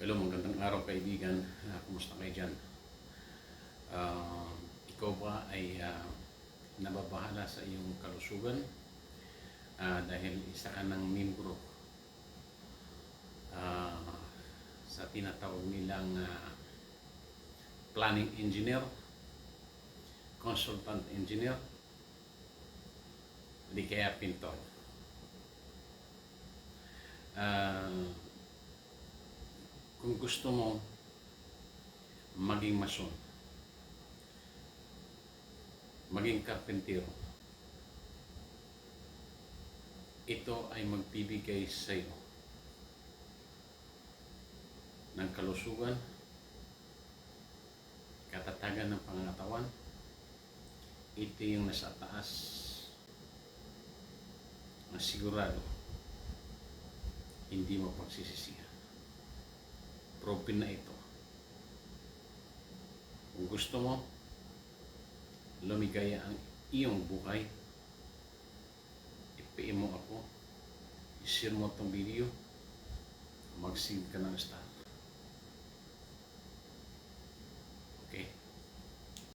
Hello, magandang araw kaibigan. Uh, kumusta kayo dyan? Ah, ikaw ba ay ah, nababahala sa iyong kalusugan? Ah, dahil isa ka ng membro ah, sa tinatawag nilang ah, planning engineer, consultant engineer, di kaya pintor. Ah, kung gusto mo maging mason, maging karpentero, ito ay magbibigay sa iyo ng kalusugan, katatagan ng pangatawan, ito yung nasa taas na sigurado hindi mo pagsisisihan. Proven na ito. Kung gusto mo, lumigaya ang iyong buhay, i-PM mo ako, i-share mo itong video, mag-send ka ng star.